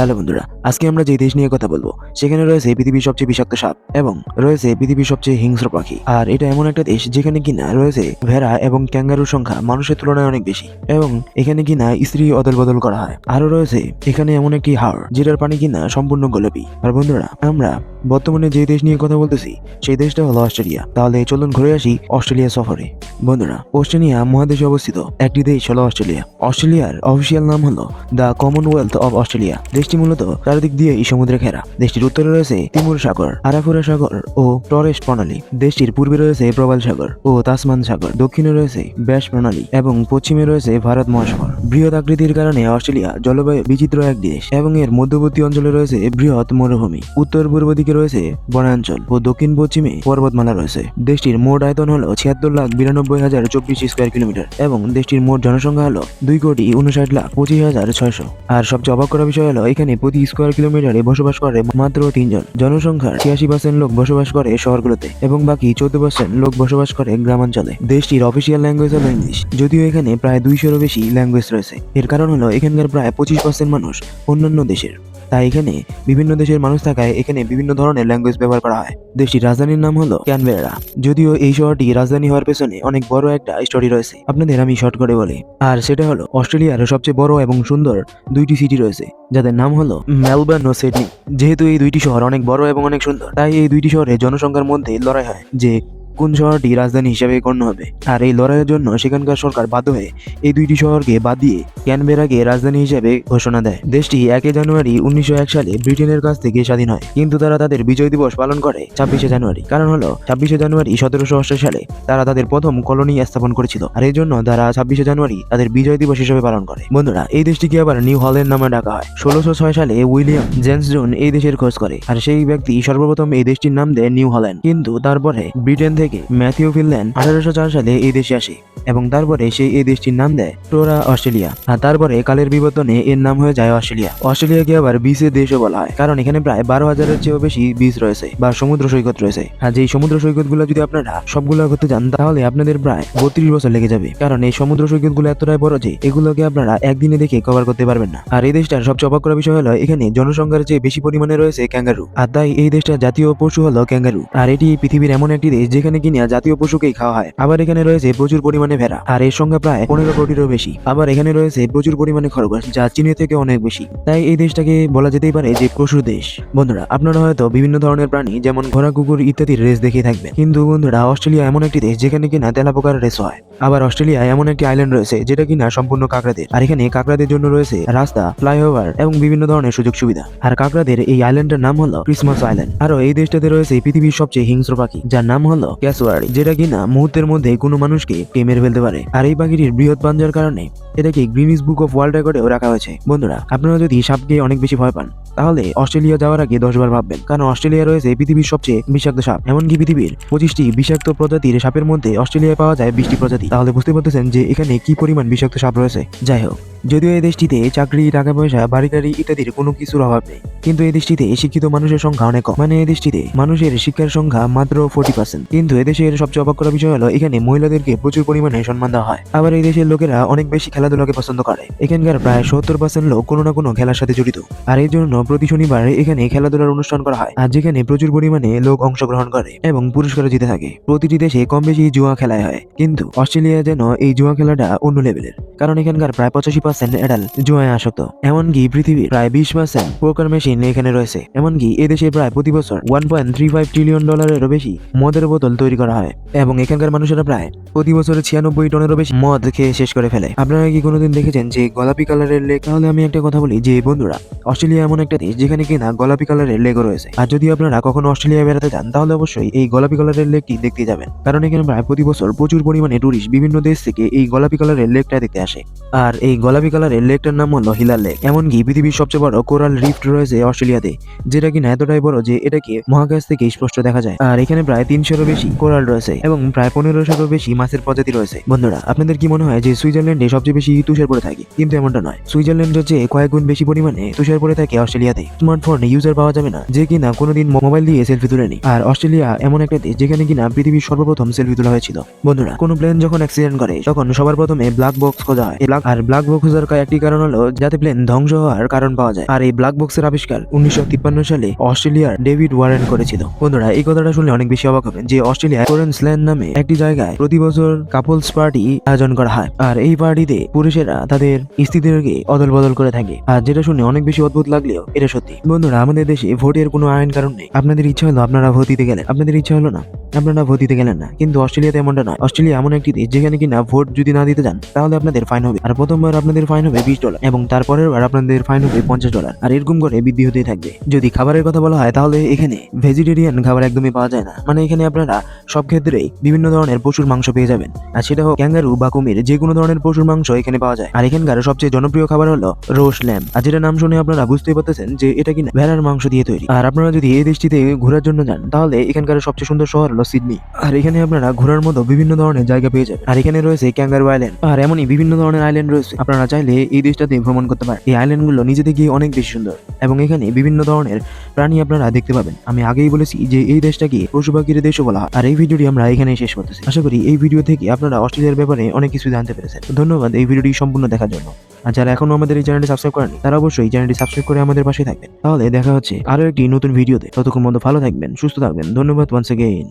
Hello বন্ধুরা, আজকে আমরা যে দেশ নিয়ে কথা বলব, সেখানে রয়েছে পৃথিবীর সবচেয়ে বিষাক্ত সাপ এবং রয়েছে পৃথিবীর সবচেয়ে হিংস্র পাখি। আর এটা এমন একটা দেশ যেখানে কিনা রয়েছে ভেড়া এবং ক্যাঙ্গারুর সংখ্যা মানুষের তুলনায় অনেক বেশি এবং এখানে কিনা স্ত্রী অদল বদল করা হয়। আরও রয়েছে এখানে এমন একটি হাওড় যেটার পানি কিনা সম্পূর্ণ গোলাপি। আর বন্ধুরা, আমরা বর্তমানে যে দেশ নিয়ে কথা বলতেছি, সেই দেশটা হলো অস্ট্রেলিয়া। তাহলে চলুন ঘুরে আসি অস্ট্রেলিয়া সফরে। বন্ধুরা, অস্ট্রেলিয়া মহাদেশে অবস্থিত একটি দেশ হলো অস্ট্রেলিয়া। অস্ট্রেলিয়ার অফিসিয়াল নাম হলো দ্য কমনওয়েলথ অফ অস্ট্রেলিয়া। দেশটি মূলত চারিদিক দিয়ে এই সমুদ্রে ঘেরা। দেশটির উত্তরে রয়েছে তিমুর সাগর, আরাফুরা সাগর ও টরেস প্রণালী। দেশটির পূর্বে রয়েছে প্রবাল সাগর ও তাসমান সাগর। দক্ষিণে রয়েছে ব্যাস প্রণালী এবং পশ্চিমে রয়েছে ভারত মহাসাগর। বৃহৎ আকৃতির কারণে অস্ট্রেলিয়া জলবায়ু বিচিত্র এক দেশ এবং এর মধ্যবর্তী অঞ্চলে রয়েছে বৃহৎ মরুভূমি। উত্তর পূর্ব দিকে রয়েছে বনাঞ্চল ও দক্ষিণ পশ্চিমে পর্বতমালা রয়েছে। দেশটির মোট আয়তন হল ছিয়াত্তর লাখ বিরানব্বই হাজার চব্বিশ স্কোয়ার কিলোমিটার এবং দেশটির মোট জনসংখ্যা হল দুই কোটি উনষাট লাখ পঁচিশ হাজার ছয়শো। আর সবচেয়ে অবাক করা বিষয় হলো এখানে প্রতি স্কোয়ার কিলোমিটারে বসবাস করে মাত্র তিনজন। জনসংখ্যার ছিয়াশি পার্সেন্ট লোক বসবাস করে শহরগুলোতে এবং বাকি চোদ্দ পার্সেন্ট লোক বসবাস করে গ্রামাঞ্চলে। দেশটির অফিসিয়াল ল্যাঙ্গুয়েজ হলো ইংলিশ যদিও এখানে প্রায় দুইশোরও বেশি ল্যাঙ্গুয়েজ রয়েছে। এর কারণ হলো এখানকার প্রায় পঁচিশ পার্সেন্ট মানুষ অন্যান্য দেশের। তাই এখানে বিভিন্ন দেশের মানুষ থাকায় এখানে বিভিন্ন ধরনের ল্যাঙ্গুয়েজ ব্যবহার করা হয়। দেশটির রাজধানীর নাম হলো ক্যানবেরা যদিও এই শহরটি রাজধানী হওয়ার পেছনে অনেক বড় একটা স্টোরি রয়েছে। আপনাদের আমি শর্ট করে বলি। আর সেটা হলো অস্ট্রেলিয়ার সবচেয়ে বড় এবং সুন্দর দুইটি সিটি রয়েছে, যাদের নাম হলো মেলবোর্ন ও সিডনি যেহেতু এই দুইটি শহর অনেক বড় এবং অনেক সুন্দর, তাই এই দুইটি শহরে জনসংখ্যার মধ্যে লড়াই হয় যে কোন শহরটি রাজধানী হিসেবে গণ্য হবে? আর এই লড়াইয়ের জন্য সেখানকার সরকার বাধ্য হয়ে এই দুইটি শহরকে বাদ দিয়ে ক্যানবেরাকে রাজধানী হিসেবে ঘোষণা দেয়। দেশটি একে জানুয়ারি উনিশশো এক সালে ব্রিটেনের কাছ থেকে স্বাধীন হয়। কিন্তু তারা তাদের বিজয় দিবস পালন করে ছাব্বিশে জানুয়ারি। কারণ হলো, ছাব্বিশে জানুয়ারি সতেরোশো অষ্টাশি সালে তারা তাদের প্রথম কলোনি স্থাপন করেছিল। আর এই জন্য তারা ছাব্বিশে জানুয়ারি তাদের বিজয় দিবস হিসেবে পালন করে। বন্ধুরা, এই দেশটিকে আবার নিউ হল্যান্ড নামে ডাকা হয়। ষোলোশো ছয় সালে উইলিয়াম জেন্স জোন এই দেশের খোঁজ করে। আর সেই ব্যক্তি সর্বপ্রথম এই দেশটির নাম দেয় নিউ হল্যান্ড। কিন্তু তারপরে ব্রিটেন থেকে ম্যাথিউ ফিনল্যান্ড আঠারোশো চার সালে এই দেশে আসে এবং তারপরে সে এই দেশটির নাম দেয় টোরা অস্ট্রেলিয়া। আর তারপরে কালের বিবর্তনে এর নাম হয়ে যায় অস্ট্রেলিয়া। অস্ট্রেলিয়াকে আবার বিচের দেশও বলা হয়, কারণ এখানে প্রায় বারো হাজারের চেয়েও বেশি বিচ রয়েছে বা সমুদ্র সৈকত রয়েছে। আর যেই সমুদ্র সৈকতগুলো যদি আপনারা সবগুলো করতে যান তাহলে আপনাদের প্রায় বত্রিশ বছর লেগে যাবে। কারণ এই সমুদ্র সৈকতগুলো এতটাই বড় যে এগুলোকে আপনারা একদিনে দেখে কভার করতে পারবেন না। আর এই দেশটার সবচেয়ে অবাক করা বিষয় হলো, এখানে জনসংখ্যার চেয়ে বেশি পরিমাণে রয়েছে ক্যাঙ্গারু। আর তাই এই দেশটার জাতীয় পশু হলো ক্যাঙ্গারু। আর এটি পৃথিবীর এমন একটি দেশ যেখানে কিনা জাতীয় পশুকেই খাওয়া হয়। আবার এখানে রয়েছে প্রচুর পরিমাণে ভেড়া, আর এর সংখ্যা প্রায় পনেরো কোটিরও বেশি। আবার এখানে রয়েছে প্রচুর পরিমাণে খরগোশ, যা চীনের থেকে অনেক বেশি। তাই এই দেশটাকে বলা যেতেই পারে যে পশুর দেশ। বন্ধুরা, আপনারা হয়তো বিভিন্ন ধরনের প্রাণী, যেমন ঘোড়া, কুকুর ইত্যাদির রেস দেখে থাকবেন কিন্তু বন্ধুরা, অস্ট্রেলিয়া এমন একটি দেশ যেখানে কিনা তেলাপোকার রেস হয়। আবার অস্ট্রেলিয়া এমন একটি আইল্যান্ড রয়েছে যেটা কিনা সম্পূর্ণ কাঁকড়াদের। আর এখানে কাঁকড়াদের জন্য রয়েছে রাস্তা ফ্লাইওভার এবং বিভিন্ন ধরনের সুযোগ সুবিধা। আর কাঁকড়াদের এই আইল্যান্ডের নাম হলো ক্রিসমাস আইল্যান্ড আরও এই দেশটাতে রয়েছে পৃথিবীর সবচেয়ে হিংস্র পাখি, যার নাম হলো ক্যাসওয়ারি যেটা কিনা মুহূর্তের মধ্যে কোনো মানুষকে কে মেরে ফেলতে পারে। আর এই পাখিটির বৃহৎ পাঞ্জার কারণে এটাকে গ্রিনিস বুক অফ ওয়ার্ল্ড রেকর্ডেও রাখা হয়েছে। বন্ধুরা, আপনারা যদি সাপকে অনেক বেশি ভয় পান, তাহলে অস্ট্রেলিয়া যাওয়ার আগে দশবার ভাববেন, কারণ অস্ট্রেলিয়া রয়েছে পৃথিবীর সবচেয়ে বিষাক্ত সাপ। এমনকি পৃথিবীর পঁচিশটি বিষাক্ত প্রজাতির সাপের মধ্যে অস্ট্রেলিয়ায় পাওয়া যায় বিশটি প্রজাতি। তাহলে বুঝতে পারতেছেন যে এখানে কি পরিমাণ বিষাক্ত সাপ রয়েছে। যাই হোক, যদিও এই দেশটিতে চাকরি টাকা পয়সা বাড়ি গাড়ি ইত্যাদির কোনো কিছুর অভাব নেই, কিন্তু এই দেশটিতে শিক্ষিত মানুষের সংখ্যা অনেক কম। মানে এই দেশটিতে মানুষের শিক্ষার সংখ্যা মাত্র ফোর্টি পার্সেন্ট কিন্তু এদেশের সবচেয়ে অবাক করা বিষয় হলো, এখানে মহিলাদেরকে প্রচুর পরিমাণে সম্মান দেওয়া হয়। আবার এই দেশের লোকেরা অনেক বেশি খেলাধুলাকে পছন্দ করে। এখানকার প্রায় সত্তর পার্সেন্ট লোক কোনো না কোনো খেলার সাথে জড়িত। আর এই জন্য প্রতি শনিবার এখানে খেলাধুলার অনুষ্ঠান করা হয়। আর যেখানে প্রচুর পরিমাণে লোক অংশগ্রহণ করে এবং পুরস্কার জিতে থাকে। প্রতিটি দেশে কম বেশি জুয়া খেলায় হয়। কিন্তু অস্ট্রেলিয়া যেন এই জুয়া খেলাটা অন্য লেভেলের। কারণ এখানকার প্রায় পঁচাশি পার্সেন্ট এডাল জুয়ায় আসক্ত। এমনকি পৃথিবীর প্রায় বিশ পার্সেন্ট পোকার মেশিন এখানে রয়েছে। এমনকি এদেশে প্রায় প্রতি বছর one point three five trillion ডলারেরও বেশি মদের বোতল তৈরি করা হয়। এবং এখানকার মানুষেরা প্রায় প্রতি বছরে ছিয়ানব্বই টনেরও বেশি মদ খেয়ে শেষ করে ফেলে। আপনারা কি কোনোদিন দেখেছেন যে গোলাপি কালারের লেক তাহলে আমি একটা কথা বলি, যে বন্ধুরা, অস্ট্রেলিয়া এমন একটা দেশ যেখানে কিনা গোলাপি কালারের লেগও রয়েছে। আর যদি আপনারা কখনো অস্ট্রেলিয়া বেড়াতে যান, তাহলে অবশ্যই এই গোলাপি কালারের লেকটি দেখতে যাবেন। কারণ এখানে প্রায় প্রতি বছর প্রচুর পরিমাণে টুরিস্ট বিভিন্ন দেশ থেকে এই গোলাপি কালারের লেকটা দেখতে আসে। আর এই গোলাপি কালারের লেকটার নাম হলো হিলার লেক এমনকি পৃথিবীর সবচেয়ে বড় কোরাল রিফট রয়েছে অস্ট্রেলিয়াতে, যেটা কিনা এতটাই বড় যে এটাকে মহাকাশ থেকে স্পষ্ট দেখা যায়। আর এখানে প্রায় তিনশোরও বেশি কোরাল রয়েছে এবং প্রায় পনেরোশোরও বেশি মাছের প্রজাতি রয়েছে। বন্ধুরা, আপনাদের কি মনে হয় যে সুইজারল্যান্ডে সবচেয়ে বেশি তুষার পড়ে থাকে, কিন্তু এমনটা নয়। সুইজারল্যান্ডের চেয়ে কয়েক গুণ বেশি পরিমাণে তুষার পড়ে থাকে অস্ট্রেলিয়াতে। স্মার্টফোন ইউজার পাওয়া যাবে না, যে কিনা কোনোদিন মোবাইল দিয়ে সেলফি তুলে নি আর অস্ট্রেলিয়া এমন একটা দেশ যেখানে কিনা পৃথিবীর সর্বপ্রথম সেলফি তোলা হয়েছিল। বন্ধুরা, কোনো প্লেন যখন অ্যাক্সিডেন্ট করে, তখন সবার প্রথমে ব্ল্যাক বক্স খোঁজা হয়। ব্ল্যাক আর ব্ল্যাক বক্স খোঁজার একটি কারণ হলো, যাতে প্লেন ধ্বংস হওয়ার কারণ পাওয়া যায়। আর এই ব্ল্যাক বক্সের আবিষ্কার উনিশশো সালে অস্ট্রেলিয়ার ডেভিড ওয়ারেন করেছিল। বন্ধুরা, এই কথাটা শুনলে অনেক বেশি অবাক হবেন যে অস্ট্রেলিয়া কোরেন্সল্যান্ড নামে একটি জায়গায় প্রতি বছর কাপলস পার্টি আয়োজন করা হয়। আর এই পার্টিতে পুরুষেরা তাদের স্ত্রীদেরকে অদল বদল করে থাকে। আর যেটা শুনে অনেক বেশি অদ্ভুত লাগলেও এটা সত্যি। বন্ধুরা, আমাদের দেশে ভোটের কোনো আইন কারণ নেই। আপনাদের ইচ্ছা হলো আপনারা ভোট দিতে গেলেন। আপনাদের ইচ্ছা হলো না, আপনারা ভোট দিতে গেলেন না। কিন্তু অস্ট্রেলিয়াতে এমনটা নয়। অস্ট্রেলিয়া এমন একটি দেশ যেখানে কিনা ভোট যদি না দিতে যান, তাহলে আপনাদের ফাইন হবে। আর প্রথমবার আপনাদের ফাইন হবে বিশ ডলার এবং তারপরের বার আপনাদের ফাইন হবে পঞ্চাশ ডলার। আর এরকম করে বৃদ্ধি হতেই থাকবে। যদি খাবারের কথা বলা হয়, তাহলে এখানে ভেজিটেরিয়ান খাবার একদমই পাওয়া যায় না। মানে এখানে আপনারা সব ক্ষেত্রেই বিভিন্ন ধরনের পশুর মাংস পেয়ে যাবেন। আর সেটা হোক ক্যাঙ্গারু বা কুমির যে কোনো ধরনের পশুর মাংস এখানে পাওয়া যায়। আর এখানকার সবচেয়ে জনপ্রিয় খাবার হলো রোস ল্যাম্প। আর যেটা নাম শুনে আপনারা বুঝতেই পারতেছেন যে এটা কিনা ভেড়ার মাংস দিয়ে তৈরি। আর আপনারা যদি এই দেশটিতে ঘোরার জন্য যান, তাহলে এখানকার সবচেয়ে সুন্দর শহর হলো সিডনি। আর এখানে আপনারা ঘোরার মতো বিভিন্ন ধরনের জায়গা পেয়ে যাবেন। আর এখানে রয়েছে ক্যাঙ্গারু আইল্যান্ড। আর এমনই বিভিন্ন ধরনের আইল্যান্ড রয়েছে। আপনারা চাইলে এই দেশটাতে ভ্রমণ করতে পারেন। এই আইল্যান্ডগুলো নিজে থেকে অনেক বেশি সুন্দর। এবং এখানে বিভিন্ন ধরনের প্রাণী আপনারা দেখতে পাবেন। আমি আগেই বলেছি যে এই দেশটাকে পশু পাখির দেশও বলা হয়। আর এই ভিডিওটি আমরা এখানেই শেষ করতেছি। আশা করি এই ভিডিও থেকে আপনারা অস্ট্রেলিয়ার ব্যাপারে অনেক কিছু জানতে পেরেছেন। ধন্যবাদ এই ভিডিওটি সম্পূর্ণ দেখার জন্য। আর যারা এখনও আমাদের এই চ্যানেলটি সাবস্ক্রাইব করেনি তারা অবশ্যই চ্যানেলটি সাবস্ক্রাইব করে আমাদের পাশে থাকবেন। তাহলে দেখা হচ্ছে আরও একটি নতুন ভিডিওতে। ততক্ষণ মতো ভালো থাকবেন, সুস্থ থাকবেন। ধন্যবাদ ওয়ান্স এগেইন